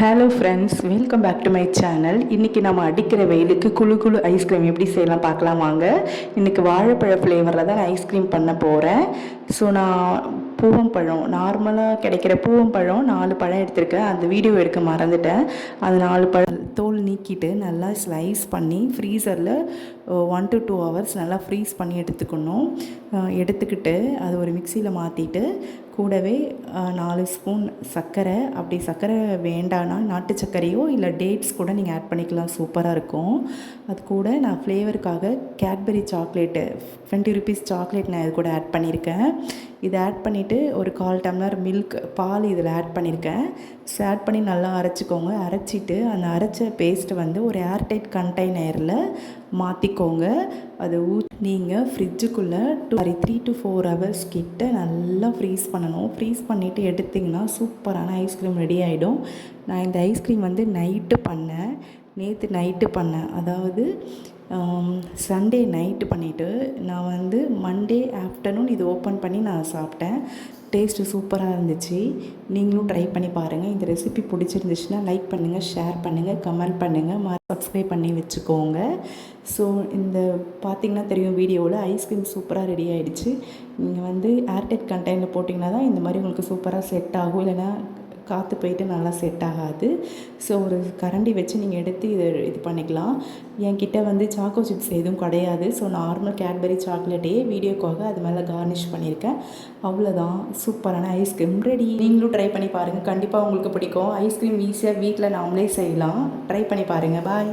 Hello friends welcome back to my channel இன்றைக்கி நம்ம அடிக்கிற வெயிலுக்கு குழு குழு ஐஸ்கிரீம் எப்படி செய்யலாம் பார்க்கலாம் வாங்க. இன்றைக்கி வாழைப்பழ ஃப்ளேவரில் தான் நான் ஐஸ்கிரீம் பண்ண போகிறேன் ஸோ நான் பூவம்பழம் நார்மலாக கிடைக்கிற பூவம்பழம் நாலு பழம் எடுத்திருக்கேன். அந்த வீடியோ எடுக்க மறந்துட்டேன். அது நாலு பழம் தோல் நீக்கிட்டு நல்லா ஸ்லைஸ் பண்ணி ஃப்ரீசரில் ஒன் டு டூ ஹவர்ஸ் நல்லா ஃப்ரீஸ் பண்ணி எடுத்துக்கணும். எடுத்துக்கிட்டு அது ஒரு மிக்சியில் மாற்றிட்டு கூடவே நாலு ஸ்பூன் சர்க்கரை. அப்படி சர்க்கரை வேண்டான்னா நாட்டு சர்க்கரையோ இல்லை டேட்ஸ் கூட நீங்கள் ஆட் பண்ணிக்கலாம். சூப்பராக இருக்கும். அது கூட நான் ஃப்ளேவருக்காக Cadbury chocolate twenty rupees chocolate நான் இது கூட ஆட் பண்ணியிருக்கேன். இதை ஆட் பண்ணிவிட்டு ஒரு கால் டம்ளர் மில்க் பால் இதில் ஆட் பண்ணியிருக்கேன். ஸோ ஆட் பண்ணி நல்லா அரைச்சிக்கோங்க. அரைச்சிட்டு அந்த அரைச்ச பேஸ்ட்டை வந்து ஒரு ஏர்டைட் கண்டெய்னரில் மாற்றிக்கோங்க அதை ஊ நீங்கள் ஃப்ரிட்ஜுக்குள்ளே two sorry three to four hours கிட்ட நல்லா ஃப்ரீஸ் பண்ணணும். ஃப்ரீஸ் பண்ணிவிட்டு எடுத்திங்கன்னா சூப்பரான ஐஸ்கிரீம் ரெடி ஆகிடும் நான் இந்த ஐஸ்கிரீம் வந்து நைட்டு பண்ணேன். நேற்று நைட்டு பண்ணேன். அதாவது சண்டே நைட்டு பண்ணிவிட்டு நான் வந்து மண்டே ஆஃப்டர்நூன் இது ஓப்பன் பண்ணி நான் சாப்பிட்டேன். டேஸ்ட்டு சூப்பராக இருந்துச்சு. நீங்களும் ட்ரை பண்ணி பாருங்கள் இந்த ரெசிபி பிடிச்சிருந்துச்சுன்னா லைக் பண்ணுங்கள் ஷேர் பண்ணுங்கள் கமெண்ட் பண்ணுங்கள் மா சப்ஸ்கிரைப் பண்ணி வச்சுக்கோங்க. ஸோ இந்த பார்த்தீங்கன்னா தெரியும் வீடியோவில் ஐஸ்கிரீம் சூப்பராக ரெடி ஆகிடுச்சு நீங்கள் வந்து ஏர்டெட் கண்டெய்னர் போட்டிங்கன்னா தான் இந்த மாதிரி உங்களுக்கு சூப்பராக செட் ஆகும். இல்லைன்னா காற்று போயிட்டு நல்லா செட் ஆகாது. ஸோ ஒரு கரண்டி வச்சு நீங்கள் எடுத்து இது இது பண்ணிக்கலாம். என்கிட்ட வந்து சாக்கோ சிப்ஸ் எதுவும் கிடையாது. ஸோ நார்மல் கேட்பரி சாக்லேட்டே வீடியோக்காக அது மேலே கார்னிஷ் பண்ணியிருக்கேன் அவ்வளோதான் சூப்பரான ஐஸ்கிரீம் ரெடி நீங்களும் ட்ரை பண்ணி பாருங்கள் கண்டிப்பாக உங்களுக்கு பிடிக்கும். ஐஸ்கிரீம் ஈஸியாக வீட்டில் நாமளே செய்யலாம். ட்ரை பண்ணி பாருங்கள் பாய்